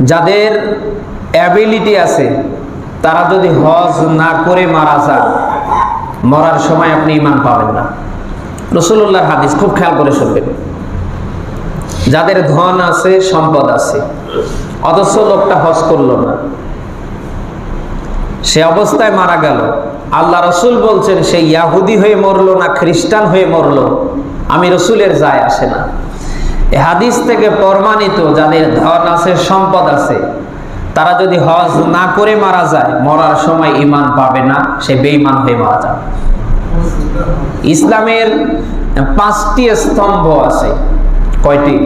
যাদের অ্যাবিলিটি আছে, তারা যদি হজ না করে মারা যান মরার সময় আপনি ইমান পাবেন না। রসুল্লাহর হাদিস খুব খেয়াল করে শুনবেন। যাদের ধন আছে, সম্পদ আছে, অথচ লোকটা হজ করল না। সে অবস্থায় মারা গেল। আল্লাহ রসুল বলছেন, সে ইয়াহুদি হয়ে মরলো না, খ্রিস্টান হয়ে মরলো। আমি রসুলের যায় আসে না। হাদিস থেকে প্রমাণিত যাদের ধন আছে, সম্পদ আছে, তারা যদি হজ না করে মারা যায়, মরার সময় ইমান পাবে না, সে বেঈমান হয়ে মারা যাবে। ইসলামের পাঁচটি স্তম্ভ আছে। কয়টি?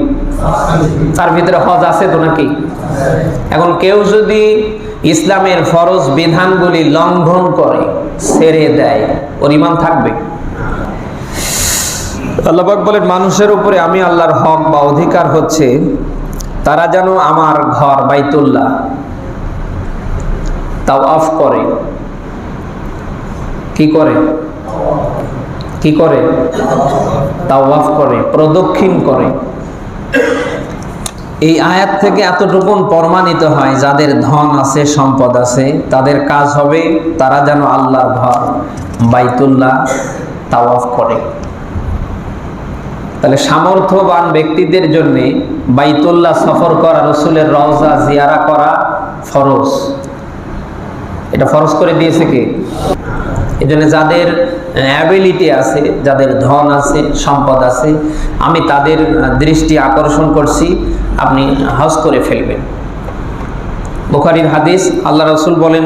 তার ভিতরে হজ আছে তো নাকি? এখন কেউ যদি ইসলামের ফরজ বিধানগুলি লঙ্ঘন করে, ছেড়ে দেয়, ওর ইমান থাকবে? আল্লাহবাক বলেন, মানুষের উপরে আমি আল্লাহর হক বা অধিকার হচ্ছে, তারা যেন আমার ঘর বাইতুল্লাহ তাও অফ করে। কি করে? কি করে? তাও অফ করে, প্রদক্ষিণ করে। এই আয়াত থেকে এতটুকুন প্রমাণিত হয়, যাদের ধন আছে, সম্পদ আছে, তাদের কাজ হবে তারা যেন আল্লাহর ঘর বাইতুল্লাহ তাওয়াফ করে। তাহলে সামর্থ্যবান ব্যক্তিদের জন্য বাইতুল্লাহ সফর করা, রসুলের রওজা, জিয়ারা করা ফরজ। এটা ফরজ করে দিয়েছে কে? এই জন্য যাদের অ্যাবিলিটি আছে, যাদের ধন আছে, সম্পদ আছে, আমি তাদের দৃষ্টি আকর্ষণ করছি, আপনি হজ করে ফেলবেন। বুখারির হাদিস, আল্লাহ রসুল বলেন,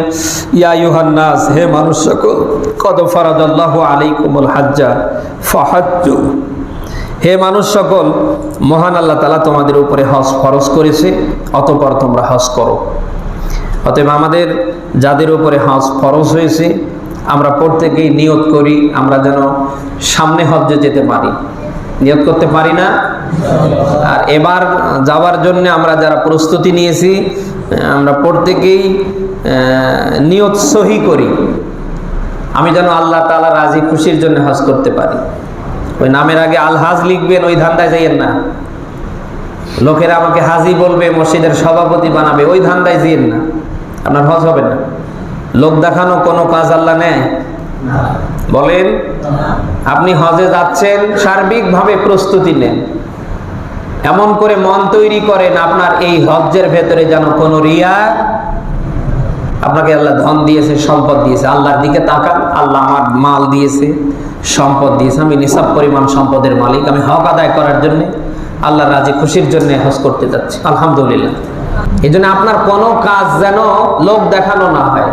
ইয়া ইউহান্নাস হে মানুষ সকল কদ ফরাদাল্লাহু আলাইকুমুল হাজ্জা, ফাহাজ্জু হে মানুষ সকল, মহান আল্লাহ তালা তোমাদের উপরে হজ ফরজ করেছে, অতপর তোমরা হজ করো। অতএব আমাদের যাদের উপরে হজ ফরজ হয়েছে, আমরা প্রত্যেকেই নিয়ত করি আমরা যেন সামনে হজ্জে যেতে পারি। নিয়ত করতে পারি না? আর এবার যাওয়ার জন্য আমরা যারা প্রস্তুতি নিয়েছি, আমরা প্রত্যেকেই নিয়ত সহি করি। আমি যেন আল্লাহ তালা রাজি খুশির জন্য হজ করতে পারি। ওই নামের আগে আলহাজ লিখবেন ওই ধান্দায় যাইয়েন না। লোকেরা আমাকে হাজি বলবে মসজিদের সভাপতি বানাবে ওই ধান্দায় যেয়েন না। আপনার হজ হবে না। লোক দেখানো কোনো কাজ আল্লাহ নেয়? বলেন আপনি হজে যাচ্ছেন সার্বিকভাবে প্রস্তুতি নেন। এমন করে মন তৈরি করেন আপনার এই হজ্জের ভেতরে যেন কোনো রিয়া আপনাকে আল্লাহ ধন দিয়েছে সম্পদ দিয়েছে। আল্লাহর দিকে তাকান আল্লাহ আমার মাল দিয়েছে। সম্পদ দিয়েছে। আমি নিসাব পরিমাণ সম্পদের মালিক। আমি হক আদায় করার জন্য আল্লাহ রাজি খুশির জন্য হজ করতে যাচ্ছি। আলহামদুলিল্লাহ। এই জন্য আপনার কোনো কাজ যেন লোক দেখানো না হয়।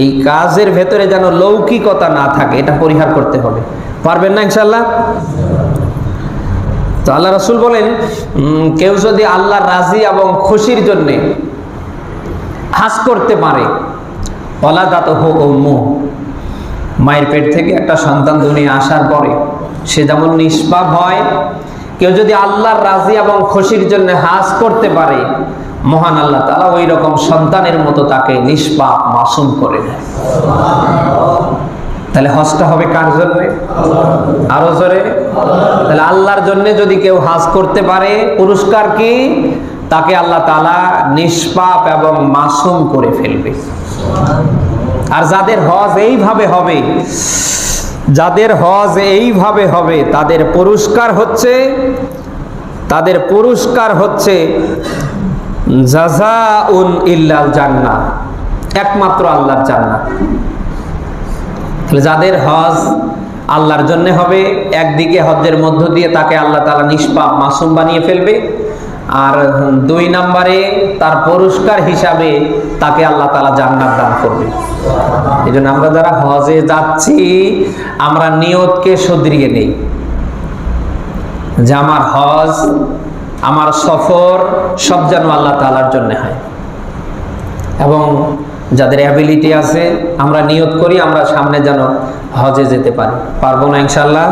এই কাজের ভেতরে যেন লৌকিকতা না থাকে, এটা পরিহার করতে হবে। পারবেন না ইনশাল্লাহ তো আল্লাহ রসুল বলেন কেউ যদি আল্লাহ রাজি এবং খুশির জন্যে হাস করতে পারে অলাদাত হোক মো মায়ের পেট থেকে একটা সন্তান দুনিয়া আসার পরে সে যেমন নিষ্পাপ হয়, কেউ যদি আল্লাহর রাজি এবং খুশির জন্য হাস করতে পারে, মহান আল্লাহ তালা ওই রকম সন্তানের মতো তাকে নিষ্পাপ মাসুম করে দেয়। তাহলে হজটা হবে কার জন্যে? আরও জোরে? তাহলে আল্লাহর জন্য যদি কেউ হাজ করতে পারে, পুরস্কার কি? তাকে আল্লাহ তালা নিষ্পাপ এবং মাসুম করে ফেলবে। আর যাদের হজ এইভাবে হবে, যাদের হজ এইভাবে হবে, তাদের পুরস্কার হচ্ছে, তাদের পুরস্কার হচ্ছে জান্না একমাত্র আল্লাহর জান্নাত যাদের হজ আল্লাহর জন্য হবে, একদিকে হজ্জের মধ্য দিয়ে তাকে আল্লাহ তালা নিষ্পাপ মাসুম বানিয়ে ফেলবে, আর দুই নম্বরে তার পুরস্কার হিসাবে তাকে আল্লাহ তালা জান্নাত দান করবে। এই জন্য আমরা যারা হজে যাচ্ছি, আমরা নিয়তকে শুধরিয়ে নেই। যে আমার হজ, আমার সফর সব যেন আল্লাহ তালার জন্য হয়। এবং যাদের অ্যাবিলিটি আছে, আমরা নিয়ত করি, আমরা সামনে যেন হজে যেতে পারি। পারব না ইনশাল্লাহ